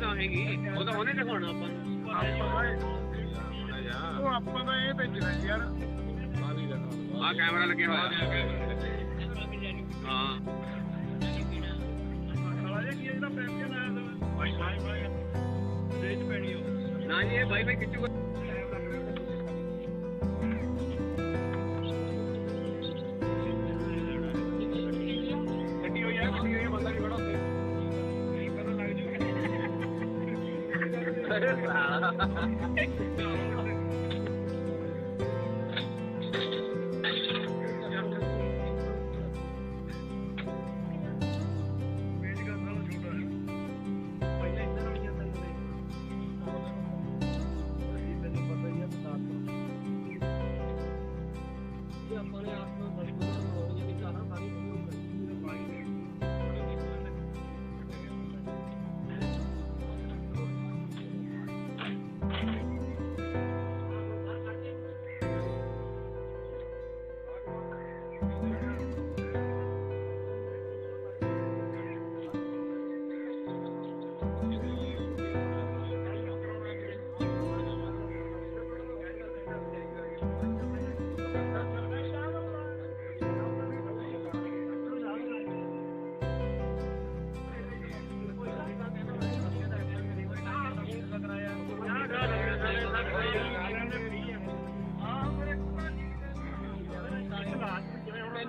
ਤਾਂ ਹੈਗੀ ਉਹ ਤਾਂ ਉਹਨੇ ਦਿਖਾਉਣਾ ਆਪਾਂ ਨੂੰ। ਉਹ ਆਪਾਂ ਤਾਂ ਇਹ ਭੇਜਣਾ ਯਾਰ। ਆ ਕੈਮਰਾ ਲੱਗਿਆ ਹੋਇਆ। ਹਾਂ। ਸਾਲਾ ਇਹ ਕੀ ਹੈ ਜਿਹੜਾ ਪੈਂਸ਼ਨ ਆਇਆ ਤਾਂ? ਵਾਈ ਵਾਈ ਵਾਈ ਰੇਜ ਪੈਣੀ ਉਹ। ਨਾ ਜੀ ਇਹ ਬਾਈ ਬਾਈ ਕਿੱਚੂ はい。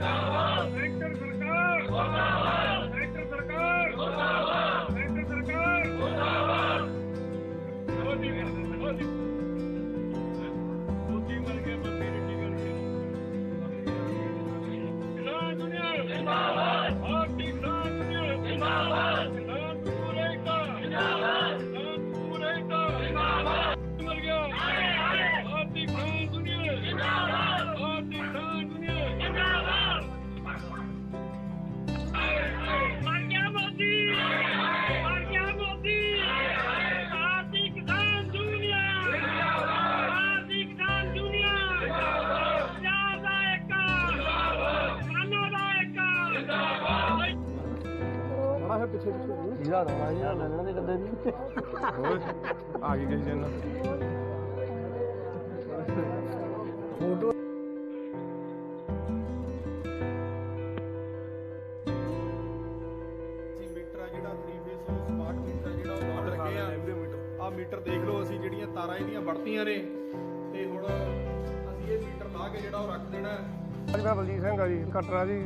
Amen. ਇਹਦਾ ਰੌਲਾ ਜਿਹਾ ਲੱਗਣਾ ਦੇ ਕਦੇ ਵੀ ਹੋਰ? ਆ ਗਈ ਕਿਸੇ ਨਾਲ। ਫੋਟੋ। ਆ ਜਿਹੜਾ 3 ਫੇਸ ਉਹ ਸਮਾਰਟ ਮੀਟਰ ਆ ਜਿਹੜਾ ਉਹ ਲਾਉਣ ਲੱਗੇ ਆ। ਆ ਮੀਟਰ ਦੇਖ ਲਓ ਅਸੀਂ ਜਿਹੜੀਆਂ ਤਾਰਾਂ ਇਹਦੀਆਂ ਵੜਤੀਆਂ ਨੇ। ਤੇ ਹੁਣ ਅਸੀਂ ਇਹ ਮੀਟਰ ਲਾ ਕੇ ਜਿਹੜਾ ਉਹ ਰੱਖ ਦੇਣਾ। ਮੈਂ ਬਲਜੀਤ ਸਿੰਘ ਆ ਜੀ ਕਟਰਾ ਜੀ।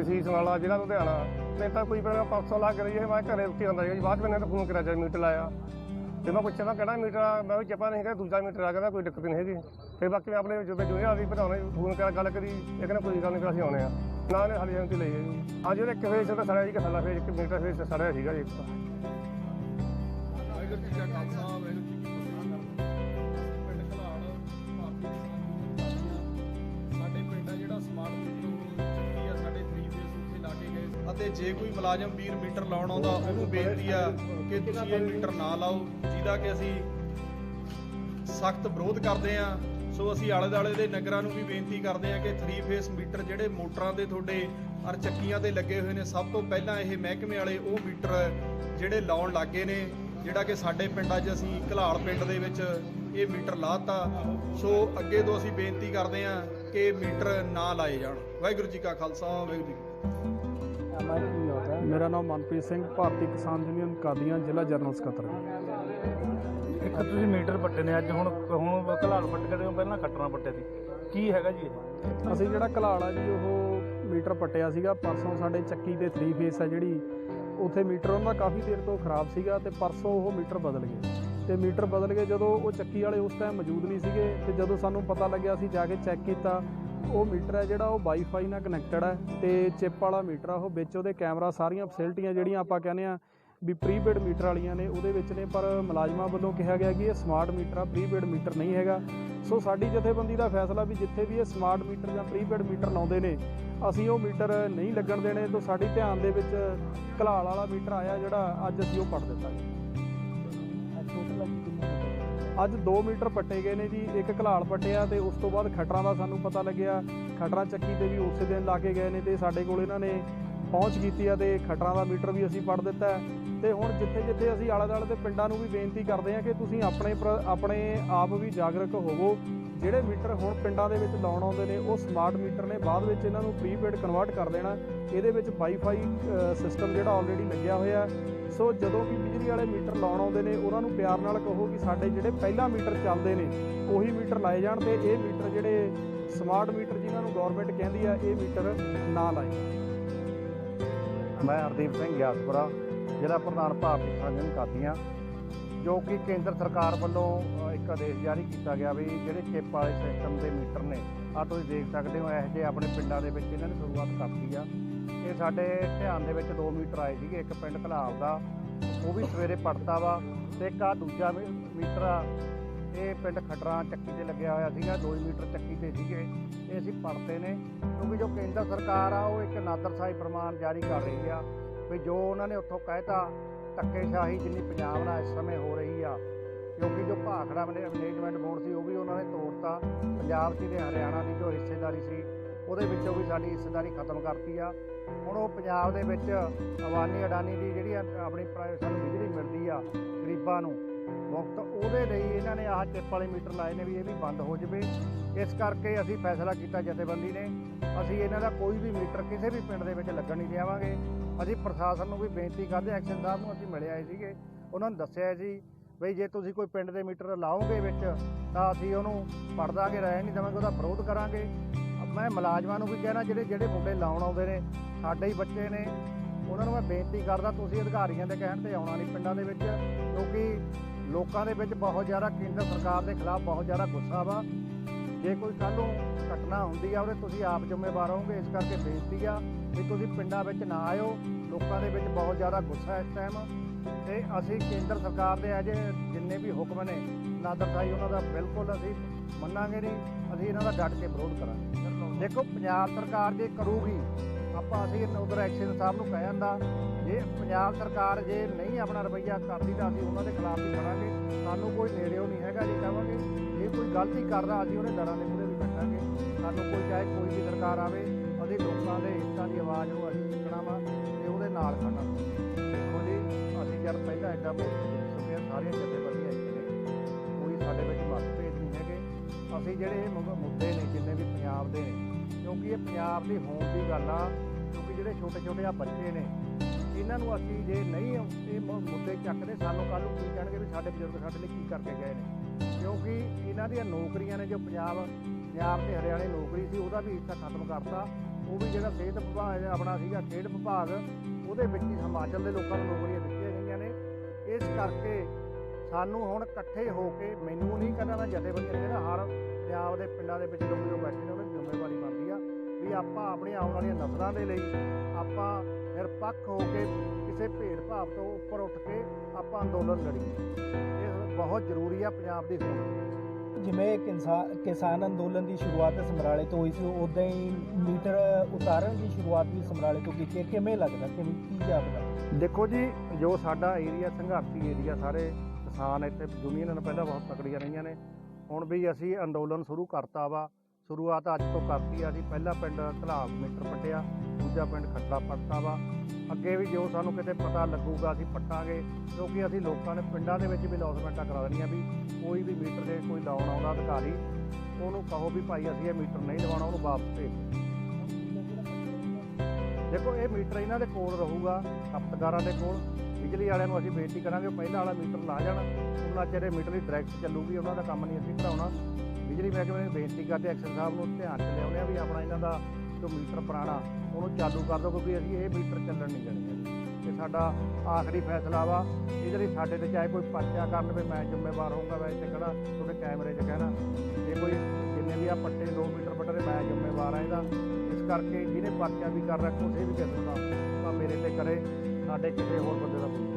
ਤਹਿਸੀਲ ਸਨਾਲਾ ਜ਼ਿਲ੍ਹਾ ਲੁਧਿਆਣਾ। ਮੈਂ ਤਾਂ ਕੋਈ ਪਹਿਲਾਂ 500 ਲਾ ਕੇ ਰਹੀ ਮੈਂ ਘਰੇ ਉੱਤੇ ਆਉਂਦਾ ਜੀ ਬਾਅਦ ਵਿੱਚ ਤਾਂ ਫੋਨ ਕਰਿਆ ਜਦ ਮੀਟਰ ਲਾਇਆ। ਤੇ ਮੈਂ ਪੁੱਛਿਆ ਮੈਂ ਕਿਹੜਾ ਮੀਟਰ ਮੈਂ ਵੀ ਚੱਪਾ ਨਹੀਂ ਹੈਗਾ, ਦੂਜਾ ਮੀਟਰ ਆ ਕਹਿੰਦਾ ਕੋਈ ਦਿੱਕਤ ਨਹੀਂ ਹੈਗੀ। ਤੇ ਬਾਕੀ ਮੈਂ ਆਪਣੇ ਜੋ ਜੁਨੇ ਆ ਵੀ ਵਧਾਉਣੇ ਫੋਨ ਕਰਿਆ, ਗੱਲ ਕਰੀ। ਇਹ ਕਹਿੰਦਾ ਕੋਈ ਗੱਲ ਨਹੀਂ ਅਸੀਂ ਆਉਣੇ ਆ। ਨਾ ਨੇ ਹਾਲੀ ਜਾਂਦੀ ਲਈ ਹੈ ਜੀ। ਅੱਜ ਉਹਦੇ ਇੱਕ ਫੇਸ ਤਾਂ ਸੜਿਆ ਜੀ ਕਿ ਫੇਸ, ਇੱਕ ਮੀਟਰ ਫੇਸ ਸੜਿਆ ਸੀਗਾ ਜੀ ਇੱਕ। ਵਾਹਿਗੁਰੂ ਕੇ ਜੇ ਕੋਈ ਮੁਲਾਜ਼ਮ ਵੀਰ ਮੀਟਰ ਲਾਉਣ ਆਉਂਦਾ, ਉਹਨੂੰ ਬੇਨਤੀ ਆ ਕਿ ਤੁਸੀਂ ਇਹ ਮੀਟਰ ਨਾ ਲਾਓ, ਜਿਹਦਾ ਕਿ ਅਸੀਂ ਸਖਤ ਵਿਰੋਧ ਕਰਦੇ ਆ ਸੋ ਅਸੀਂ ਆਲੇ ਦਾਲੇ ਦੇ ਨਗਰਾਂ ਨੂੰ ਵੀ ਬੇਨਤੀ ਕਰਦੇ ਆ ਕਿ 3 ਫੇਸ ਮੀਟਰ ਜਿਹੜੇ ਮੋਟਰਾਂ ਦੇ ਤੁਹਾਡੇ ਅਰ ਚੱਕੀਆਂ ਤੇ ਲੱਗੇ ਹੋਏ ਨੇ, ਸਭ ਤੋਂ ਪਹਿਲਾਂ ਇਹ ਮਹਿਕਮੇ ਵਾਲੇ ਉਹ ਮੀਟਰ ਜਿਹੜੇ ਲਾਉਣ ਲੱਗੇ ਨੇ, ਜਿਹੜਾ ਕਿ ਸਾਡੇ ਪਿੰਡਾਂ 'ਚ ਅਸੀਂ ਘਲਾਲ ਪਿੰਡ ਦੇ ਵਿੱਚ ਇਹ ਮੀਟਰ ਲਾਤਾ। ਸੋ ਅੱਗੇ ਤੋਂ ਅਸੀਂ ਬੇਨਤੀ ਕਰਦੇ ਆ ਕਿ ਮੀਟਰ ਨਾ ਲਾਏ ਜਾਣ। ਵਾਹਿਗੁਰੂ ਜੀ ਕਾ ਖਾਲਸਾ, ਵਾਹਿਗੁਰੂ ਜੀ ਮੇਰਾ ਨਾਮ ਮਨਪ੍ਰੀਤ ਸਿੰਘ ਭਾਰਤੀ ਕਿਸਾਨ ਯੂਨੀਅਨ ਕਾਦੀਆਂ ਜ਼ਿਲ੍ਹਾ ਜਨਰਲ ਸਕੱਤਰ। ਇੱਕ ਤੁਸੀਂ ਮੀਟਰ ਪੱਟੇ ਨੇ ਅੱਜ ਹੁਣ ਹੁਣ ਘਲਾਲ ਪੱਟ ਕੇ ਦਿਓ ਪਹਿਲਾਂ ਕੱਟਣਾ ਪੱਟੇ ਸੀ। ਕੀ ਹੈਗਾ ਜੀ ਇਹ? ਅਸੀਂ ਜਿਹੜਾ ਕਲਾਲ ਆ ਜੀ ਉਹ ਮੀਟਰ ਪੱਟਿਆ ਸੀਗਾ ਪਰਸੋਂ ਸਾਡੇ ਚੱਕੀ ਤੇ 3 ਫੇਸ ਆ ਜਿਹੜੀ ਉੱਥੇ ਮੀਟਰ ਉਹਨਾਂ ਦਾ ਕਾਫੀ ਦੇਰ ਤੋਂ ਖਰਾਬ ਸੀਗਾ ਤੇ ਪਰਸੋਂ ਉਹ ਮੀਟਰ ਬਦਲ ਗਏ। ਤੇ ਮੀਟਰ ਬਦਲ ਗਏ ਜਦੋਂ ਉਹ ਚੱਕੀ ਵਾਲੇ ਉਸ ਟਾਈਮ ਮੌਜੂਦ ਨਹੀਂ ਸੀਗੇ ਤੇ ਜਦੋਂ ਸਾਨੂੰ ਪਤਾ ਲੱਗਿਆ ਅਸੀਂ ਜਾ ਕੇ ਚੈੱਕ ਕੀਤਾ ਉਹ ਮੀਟਰ ਹੈ ਜਿਹੜਾ ਉਹ ਵਾਈਫਾਈ ਨਾਲ ਕਨੈਕਟਡ ਹੈ ਤੇ ਚਿਪ ਵਾਲਾ ਮੀਟਰ ਆ ਉਹ ਵਿੱਚ ਉਹਦੇ ਕੈਮਰਾ ਸਾਰੀਆਂ ਫੈਸਿਲਿਟੀਆਂ ਜਿਹੜੀਆਂ ਆਪਾਂ ਕਹਿੰਦੇ ਆ ਵੀ ਪ੍ਰੀਪੇਡ ਮੀਟਰ ਵਾਲੀਆਂ ਨੇ, ਉਹਦੇ ਵਿੱਚ ਨੇ, ਪਰ ਮੁਲਾਜ਼ਮਾਂ ਵੱਲੋਂ ਕਿਹਾ ਗਿਆ ਕਿ ਇਹ ਸਮਾਰਟ ਮੀਟਰ ਆ ਪ੍ਰੀਪੇਡ ਮੀਟਰ ਨਹੀਂ ਹੈਗਾ। ਸੋ ਸਾਡੀ ਜਥੇਬੰਦੀ ਦਾ ਫੈਸਲਾ ਵੀ ਜਿੱਥੇ ਵੀ ਇਹ ਸਮਾਰਟ ਮੀਟਰ ਜਾਂ ਪ੍ਰੀਪੇਡ ਮੀਟਰ ਲਾਉਂਦੇ ਨੇ, ਅਸੀਂ ਉਹ ਮੀਟਰ ਨਹੀਂ ਲੱਗਣ ਦੇਣੇ, ਤੋਂ ਸਾਡੀ ਧਿਆਨ ਦੇ ਵਿੱਚ ਘਲਾਲ ਵਾਲਾ ਮੀਟਰ ਆਇਆ ਜਿਹੜਾ ਅੱਜ ਅਸੀਂ ਉਹ ਪੜ ਦਿੱਤਾ ਜੀ। ਅੱਜ 2 ਮੀਟਰ ਪੱਟੇ ਗਏ ਨੇ ਜੀ, ਇੱਕ ਘਲਾਲ ਪੱਟਿਆ ਤੇ ਉਸ ਤੋਂ ਬਾਅਦ ਖਟਰਾਂ ਦਾ ਸਾਨੂੰ ਪਤਾ ਲੱਗਿਆ। ਖਟਰਾਂ ਚੱਕੀ ਤੇ ਵੀ ਉਸੇ ਦਿਨ ਲਾ ਕੇ ਗਏ ਨੇ ਤੇ ਸਾਡੇ ਕੋਲ ਇਹਨਾਂ ਨੇ ਪਹੁੰਚ ਕੀਤੀ ਆ ਤੇ ਖਟਰਾਂ ਦਾ ਮੀਟਰ ਵੀ ਅਸੀਂ ਪੜ ਦਿੱਤਾ ਹੈ। ਤੇ ਹੁਣ ਜਿੱਥੇ ਜਿੱਥੇ ਅਸੀਂ ਆਲੇ ਦੁਆਲੇ ਦੇ ਪਿੰਡਾਂ ਨੂੰ ਵੀ ਬੇਨਤੀ ਕਰਦੇ ਹਾਂ ਕਿ ਤੁਸੀਂ ਆਪਣੇ ਪ੍ਰ- ਆਪਣੇ ਆਪ ਵੀ ਜਾਗਰੂਕ ਹੋਵੋ। ਜਿਹੜੇ ਮੀਟਰ ਹੁਣ ਪਿੰਡਾਂ ਦੇ ਵਿੱਚ ਲਾਉਣ ਆਉਂਦੇ ਨੇ, ਉਹ ਸਮਾਰਟ ਮੀਟਰ ਨੇ। ਬਾਅਦ ਵਿੱਚ ਇਹਨਾਂ ਨੂੰ ਪ੍ਰੀਪੇਡ ਕਨਵਰਟ ਕਰ ਦੇਣਾ। ਇਹਦੇ ਵਿੱਚ ਵਾਈਫਾਈ ਸਿਸਟਮ ਜਿਹੜਾ ਆਲਰੇਡੀ ਲੱਗਿਆ ਹੋਇਆ ਸੋ ਜਦੋਂ ਵੀ ਬਿਜਲੀ ਵਾਲੇ ਮੀਟਰ ਲਾਉਣ ਆਉਂਦੇ ਨੇ, ਉਹਨਾਂ ਨੂੰ ਪਿਆਰ ਨਾਲ ਕਹੋ ਕਿ ਸਾਡੇ ਜਿਹੜੇ ਪਹਿਲਾਂ ਮੀਟਰ ਚੱਲਦੇ ਨੇ, ਉਹੀ ਮੀਟਰ ਲਾਏ ਜਾਣ ਤੇ ਇਹ ਮੀਟਰ ਜਿਹੜੇ ਸਮਾਰਟ ਮੀਟਰ ਜਿਨ੍ਹਾਂ ਨੂੰ ਗਵਰਨਮੈਂਟ ਕਹਿੰਦੀ ਆ, ਇਹ ਮੀਟਰ ਨਾ ਲਾਏ ਮੈਂ ਹਰਦੀਪ ਸਿੰਘ ਗਿਆਸਪੁਰਾ, ਜ਼ਿਲ੍ਹਾ ਪ੍ਰਧਾਨ ਭਾਰਤੀ ਕਿਸਾਨ ਯੂਨੀਅਨ ਕਾਦੀਆਂ, ਜੋ ਕਿ ਕੇਂਦਰ ਸਰਕਾਰ ਵੱਲੋਂ ਇੱਕ ਆਦੇਸ਼ ਜਾਰੀ ਕੀਤਾ ਗਿਆ ਵੀ ਜਿਹੜੇ ਚਿੱਪ ਵਾਲੇ ਸਿਸਟਮ ਦੇ ਮੀਟਰ ਨੇ ਆ ਤੁਸੀਂ ਦੇਖ ਸਕਦੇ ਹੋ, ਇਹੋ ਜਿਹੇ ਆਪਣੇ ਪਿੰਡਾਂ ਦੇ ਵਿੱਚ ਇਹਨਾਂ ਨੇ ਸ਼ੁਰੂਆਤ ਕਰਤੀ ਆ। ਇਹ ਸਾਡੇ ਧਿਆਨ ਦੇ ਵਿੱਚ ਦੋ ਮੀਟਰ ਆਏ ਸੀਗੇ, ਇੱਕ ਪਿੰਡ ਘਲਾਲ ਦਾ, ਉਹ ਵੀ ਸਵੇਰੇ ਪੜਤਾ ਵਾ ਤੇ ਇੱਕ ਆ ਦੂਜਾ ਮੀ- ਮੀਟਰ ਆ, ਇਹ ਪਿੰਡ ਖਟਰਾਂ ਚੱਕੀ ਤੇ ਲੱਗਿਆ ਹੋਇਆ ਸੀਗਾ 2 ਮੀਟਰ ਚੱਕੀ ਤੇ ਸੀਗੇ, ਇਹ ਅਸੀਂ ਪੜਤੇ ਨੇ, ਕਿਉਂਕਿ ਜੋ ਕੇਂਦਰ ਸਰਕਾਰ ਆ, ਉਹ ਇੱਕ ਨਾਦਰਸ਼ਾਹੀ ਫਰਮਾਨ ਜਾਰੀ ਕਰ ਰਹੀ ਆ, ਵੀ ਜੋ ਉਹਨਾਂ ਨੇ ਉੱਥੋਂ ਕਹਿਤਾ, ਧੱਕੇਸ਼ਾਹੀ ਜਿੰਨੀ ਪੰਜਾਬ ਨਾਲ ਇਸ ਸਮੇਂ ਹੋ ਰਹੀ ਆ ਕਿਉਂਕਿ ਜੋ ਭਾਖੜਾ ਮੈਨੇਜਮੈਂਟ ਬੋਰਡ ਸੀ, ਉਹ ਵੀ ਉਹਨਾਂ ਨੇ ਤੋੜਤਾ। ਪੰਜਾਬ 'ਚ ਤੇ ਹਰਿਆਣਾ ਦੀ ਜੋ ਹਿੱਸੇਦਾਰੀ ਸੀ, ਉਹਦੇ ਵਿੱਚੋਂ ਵੀ ਸਾਡੀ ਹਿੱਸੇਦਾਰੀ ਖਤਮ ਕਰਤੀ ਆ। ਹੁਣ ਉਹ ਪੰਜਾਬ ਦੇ ਵਿੱਚ ਅਵਾਨੀ ਅਡਾਨੀ ਦੀ ਜਿਹੜੀ ਆ ਆਪਣੀ ਪ੍ਰਾਈ- ਸਾਨੂੰ ਬਿਜਲੀ ਮਿਲਦੀ ਆ, ਗਰੀਬਾਂ ਨੂੰ ਮੁਫਤ ਉਹਦੇ ਲਈ ਇਹਨਾਂ ਨੇ ਆਹ ਚਿੱਪ ਵਾਲੇ ਮੀਟਰ ਲਾਏ ਨੇ ਵੀ ਇਹ ਵੀ ਬੰਦ ਹੋ ਜਵੇ। ਇਸ ਕਰਕੇ ਅਸੀਂ ਫੈਸਲਾ ਕੀਤਾ, ਜਥੇਬੰਦੀ ਨੇ। ਅਸੀਂ ਇਹਨਾਂ ਦਾ ਕੋਈ ਵੀ ਮੀਟਰ ਕਿਸੇ ਵੀ ਪਿੰਡ ਦੇ ਵਿੱਚ ਲੱਗਣ ਨਹੀਂ ਦੇਵਾਂਗੇ। ਅਸੀਂ ਪ੍ਰਸ਼ਾਸਨ ਨੂੰ ਵੀ ਬੇਨਤੀ ਕਰਦੇ ਐਕਸ਼ਨ ਸਾਹਿਬ ਨੂੰ ਅਸੀਂ ਮਿਲੇ ਆਏ ਸੀਗੇ। ਉਹਨਾਂ ਨੂੰ ਦੱਸਿਆ ਜੀ ਬਈ ਜੇ ਤੁਸੀਂ ਕੋਈ ਪਿੰਡ ਦੇ ਮੀਟਰ ਲਾਓਗੇ ਵਿੱਚ, ਤਾਂ ਅਸੀਂ ਉਹਨੂੰ ਪੜ ਦਾਂਗੇ ਰਹਿ ਨਹੀਂ ਦੇਵਾਂਗੇ, ਉਹਦਾ ਵਿਰੋਧ ਕਰਾਂਗੇ। ਮੈਂ ਮੁਲਾਜ਼ਮਾਂ ਨੂੰ ਵੀ ਕਹਿਣਾ, ਜਿਹੜੇ ਜਿਹੜੇ ਮੁੰਡੇ ਲਾਉਣ ਆਉਂਦੇ ਨੇ, ਸਾਡੇ ਹੀ ਬੱਚੇ ਨੇ। ਉਹਨਾਂ ਨੂੰ ਮੈਂ ਬੇਨਤੀ ਕਰਦਾ, ਤੁਸੀਂ ਅਧਿਕਾਰੀਆਂ ਦੇ ਕਹਿਣ ਤੇ ਆਉਣਾ ਨਹੀਂ ਪਿੰਡਾਂ ਦੇ ਵਿੱਚ, ਕਿਉਂਕਿ ਲੋਕਾਂ ਦੇ ਵਿੱਚ ਬਹੁਤ ਜ਼ਿਆਦਾ ਕੇਂਦਰ ਸਰਕਾਰ ਦੇ ਖਿਲਾਫ ਬਹੁਤ ਜ਼ਿਆਦਾ ਗੁੱਸਾ ਵਾ। ਜੇ ਕੋਈ ਕੱਲ੍ਹ ਨੂੰ ਘਟਨਾ ਹੁੰਦੀ ਆ, ਉਹਦੇ ਤੁਸੀਂ ਆਪ ਜ਼ਿੰਮੇਵਾਰ ਹੋਵੋਗੇ, ਇਸ ਕਰਕੇ ਬੇਨਤੀ ਆ ਵੀ ਤੁਸੀਂ ਪਿੰਡਾਂ ਵਿੱਚ ਨਾ ਆਇਓ। ਲੋਕਾਂ ਦੇ ਵਿੱਚ ਬਹੁਤ ਜ਼ਿਆਦਾ ਗੁੱਸਾ ਇਸ ਟਾਈਮ ਤੇ ਅਸੀਂ ਕੇਂਦਰ ਸਰਕਾਰ ਦੇ ਅਜੇ ਜਿੰਨੇ ਵੀ ਹੁਕਮ ਨੇ ਨਾਦਰਸ਼ਾਹੀ ਉਹਨਾਂ ਦਾ ਬਿਲਕੁਲ ਅਸੀਂ ਮੰਨਾਂਗੇ ਨਹੀਂ, ਅਸੀਂ ਇਹਨਾਂ ਦਾ ਡਟ ਕੇ ਵਿਰੋਧ ਕਰਾਂਗੇ। ਦੇਖੋ, ਪੰਜਾਬ ਸਰਕਾਰ ਜੇ ਕਰੂਗੀ, ਆਪਾਂ ਅਸੀਂ ਉਧਰ ਐਕਸ਼ਨ ਸਾਹਿਬ ਨੂੰ ਕਹਿ ਜਾਂਦਾ, ਜੇ ਪੰਜਾਬ ਸਰਕਾਰ ਜੇ ਨਹੀਂ ਆਪਣਾ ਰਵੱਈਆ ਕਰਦੀ ਤਾਂ ਅਸੀਂ ਉਹਨਾਂ ਦੇ ਖਿਲਾਫ ਵੀ ਖੜਾਂਗੇ ਸਾਨੂੰ ਕੋਈ ਨੇੜਿਓ ਨਹੀਂ ਹੈਗਾ ਜੀ ਕਹਾਂਗੇ। ਜੇ ਕੋਈ ਗਲਤੀ ਕਰਦਾ, ਅਸੀਂ ਉਹਦੇ ਦਰਾਂ ਦੇ ਮੂਹਰੇ ਵੀ ਬੈਠਾਂਗੇ। ਸਾਨੂੰ ਕੋਈ ਚਾਹੇ ਕੋਈ ਵੀ ਸਰਕਾਰ ਆਵੇ, ਅਸੀਂ ਲੋਕਾਂ ਦੇ ਹਿੱਤਾਂ ਦੀ ਆਵਾਜ਼ ਨੂੰ ਅਸੀਂ ਚੁੱਕਣਾ ਵਾ ਤੇ ਉਹਦੇ ਨਾਲ ਖੜਨਾ ਦੇਖੋ ਅਸੀਂ ਜਦ ਪਹਿਲਾਂ ਐਡਾ ਮੋਰਚੇ ਸਾਰੀਆਂ ਜਥੇਬੰਦੀਆਂ ਇੱਥੇ ਨੇ। ਕੋਈ ਸਾਡੇ ਵਿੱਚ ਮਤਭੇਦ ਨਹੀਂ ਹੈਗੇ। ਅਸੀਂ ਜਿਹੜੇ ਇਹ ਮੁ- ਮੁੱਦੇ ਨੇ, ਜਿੰਨੇ ਵੀ ਪੰਜਾਬ ਦੇ ਨੇ, ਕਿਉਂਕਿ ਇਹ ਪੰਜਾਬ ਦੀ ਹੋਣ ਦੀ ਗੱਲ ਆ, ਕਿਉਂਕਿ ਜਿਹੜੇ ਛੋਟੇ ਛੋਟੇ ਆ ਬੱਚੇ ਨੇ, ਇਹਨਾਂ ਨੂੰ ਅਸੀਂ ਜੇ ਨਹੀਂ ਇਹ ਮੁ- ਮੁੱਦੇ ਚੱਕਦੇ, ਸਾਨੂੰ ਕੱਲ੍ਹ ਨੂੰ ਕੀ ਕਹਿਣਗੇ ਵੀ ਸਾਡੇ ਬਜ਼ੁਰਗ ਸਾਡੇ ਲਈ ਕੀ ਕਰਕੇ ਗਏ ਨੇ। ਕਿਉਂਕਿ ਇਹਨਾਂ ਦੀਆਂ ਨੌਕਰੀਆਂ ਨੇ, ਜੋ ਪੰਜਾਬ ਪੰਜਾਬ ਤੇ ਹਰਿਆਣੇ ਨੌਕਰੀ ਸੀ, ਉਹਦਾ ਵੀ ਹਿੱਸਾ ਖਤਮ ਕਰਤਾ। ਉਹ ਵੀ ਜਿਹੜਾ ਸਿਹਤ ਵਿਭਾਗ, ਆਪਣਾ ਸੀਗਾ ਖੇਡ ਵਿਭਾਗ, ਉਹਦੇ ਵਿੱਚ ਹੀ ਹਿਮਾਚਲ ਦੇ ਲੋਕਾਂ ਨੂੰ ਨੌਕਰੀਆਂ ਇਸ ਕਰਕੇ ਸਾਨੂੰ ਹੁਣ ਇਕੱਠੇ ਹੋ ਕੇ ਮੈਨੂੰ ਨਹੀਂ ਕਹਿੰਦਾ ਮੈਂ ਜਥੇਬੰਦੀਆਂ ਨੇ ਹਰ ਪੰਜਾਬ ਦੇ ਪਿੰਡਾਂ ਦੇ ਵਿੱਚ ਲੋਕ ਜੋ ਬੈਠੇ ਨੇ ਉਹਨਾਂ ਦੀ ਜ਼ਿੰਮੇਵਾਰੀ ਬਣਦੀ ਆ ਵੀ ਆਪਾਂ ਆਪਣੇ ਆਉਣ ਵਾਲੀਆਂ ਨਸਲਾਂ ਦੇ ਲਈ ਆਪਾਂ ਨਿਰਪੱਖ ਹੋ ਕੇ ਕਿਸੇ ਭੇਦਭਾਵ ਤੋਂ ਉੱਪਰ ਉੱਠ ਕੇ ਆਪਾਂ ਅੰਦੋਲਨ ਲੜੀਏ। ਇਹ ਬਹੁਤ ਜ਼ਰੂਰੀ ਆ ਪੰਜਾਬ ਦੀ ਹੋਂਦ ਜਿਵੇਂ ਕਿਸਾਨ ਕਿਸਾਨ ਅੰਦੋਲਨ ਦੀ ਸ਼ੁਰੂਆਤ ਸਮਰਾਲੇ ਤੋਂ ਹੋਈ ਸੀ ਉਦਾਂ ਹੀ ਮੀਟਰ ਉਤਾਰਨ ਦੀ ਸ਼ੁਰੂਆਤ ਵੀ ਸਮਰਾਲੇ ਤੋਂ ਕੀਤੀ ਹੈ। ਕਿਵੇਂ ਲੱਗਦਾ? ਕਿਵੇਂ, ਕੀ ਜਾਪਦਾ ਦੇਖੋ ਜੀ, ਜੋ ਸਾਡਾ ਏਰੀਆ, ਸੰਘਰਸ਼ੀ ਏਰੀਆ, ਸਾਰੇ ਕਿਸਾਨ ਇੱਥੇ ਯੂਨੀਅਨ ਪਹਿਲਾਂ ਬਹੁਤ ਤਕੜੀਆਂ ਰਹੀਆਂ ਨੇ। ਹੁਣ ਵੀ ਅਸੀਂ ਅੰਦੋਲਨ ਸ਼ੁਰੂ ਕਰਤਾ ਵਾ। ਸ਼ੁਰੂਆਤ ਅੱਜ ਤੋਂ ਕਰਤੀ ਆ ਅਸੀਂ ਪਹਿਲਾ ਪਿੰਡ ਘਲਾਲ ਮੀਟਰ ਪੱਟਿਆ, ਦੂਜਾ ਪਿੰਡ ਖੱਟੜਾ ਪੱਟਾ ਵਾ। ਅੱਗੇ ਵੀ ਜੋ ਸਾਨੂੰ ਕਿਤੇ ਪਤਾ ਲੱਗੂਗਾ, ਅਸੀਂ ਪੱਟਾਂਗੇ, ਕਿਉਂਕਿ ਅਸੀਂ ਲੋਕਾਂ ਨੇ ਪਿੰਡਾਂ ਦੇ ਵਿੱਚ ਵੀ ਲੌਸਮੈਂਟਾਂ ਕਰਾ ਦੇਣੀਆਂ ਵੀ ਕੋਈ ਵੀ ਮੀਟਰ ਦੇ ਕੋਈ ਲਾਉਣ ਆਉਂਦਾ ਅਧਿਕਾਰੀ, ਉਹਨੂੰ ਕਹੋ ਵੀ ਭਾਈ ਅਸੀਂ ਇਹ ਮੀਟਰ ਨਹੀਂ ਲਵਾਉਣਾ, ਉਹਨੂੰ ਵਾਪਸ ਭੇਜ ਦਿਓ। ਦੇਖੋ, ਇਹ ਮੀਟਰ ਇਹਨਾਂ ਦੇ ਕੋਲ ਰਹੂਗਾ, ਖਪਤਕਾਰਾਂ ਦੇ ਕੋਲ। ਬਿਜਲੀ ਵਾਲਿਆਂ ਨੂੰ ਅਸੀਂ ਬੇਨਤੀ ਕਰਾਂਗੇ ਪਹਿਲਾਂ ਵਾਲਾ ਮੀਟਰ ਲਾ ਜਾਣ। ਉਹਨਾਂ ਚਿਰ ਇਹ ਮੀਟਰ ਦੀ ਡਾਇਰੈਕਟ ਚੱਲੂਗੀ, ਉਹਨਾਂ ਦਾ ਕੰਮ ਨਹੀਂ ਅਸੀਂ ਕਢਾਉਣਾ ਬਿਜਲੀ ਮਹਿਕਮੇ ਨੂੰ ਬੇਨਤੀ ਕਰਦੇ ਐਕਸ਼ਨ ਸਾਹਿਬ ਨੂੰ ਧਿਆਨ ਚ ਲਿਆਉਂਦੇ ਆ ਵੀ ਆਪਣਾ ਇਹਨਾਂ ਦਾ ਜੋ ਮੀਟਰ ਪੁਰਾਣਾ, ਉਹਨੂੰ ਚਾਲੂ ਕਰ ਦਿਓ, ਕਿਉਂਕਿ ਅਸੀਂ ਇਹ ਮੀਟਰ ਚੱਲਣ ਨਹੀਂ ਦੇਣੇ। ਇਹ ਸਾਡਾ ਆਖਰੀ ਫੈਸਲਾ ਵਾ। ਇਹਦੇ ਲਈ ਸਾਡੇ ਤੇ ਚਾਹੇ ਕੋਈ ਪਰਚਾ ਕਰ ਲਵੇ ਮੈਂ ਜ਼ਿੰਮੇਵਾਰ ਹੋਊਗਾ ਵੈਸੇ ਇੱਥੇ ਕਿਹੜਾ ਤੁਹਾਡੇ ਕੈਮਰੇ 'ਚ ਕਹਿਣਾ ਜੇ ਕੋਈ ਜਿੰਨੇ ਵੀ ਆ ਪੱਟੇ 2 ਮੀਟਰ ਪੱਟੇ ਤੇ ਮੈਂ ਜ਼ਿੰਮੇਵਾਰ ਆ ਇਹਦਾ। ਇਸ ਕਰਕੇ ਜਿਹਨੇ ਪਰਚਾ ਵੀ ਕਰ ਰੱਖੋ ਇਹ ਵੀ ਕਿਸੇ ਦਾ। ਤਾਂ ਮੇਰੇ ਤੇ ਕਰੇ, ਸਾਡੇ ਕਿਸੇ ਹੋਰ ਬੰਦੇ ਦਾ।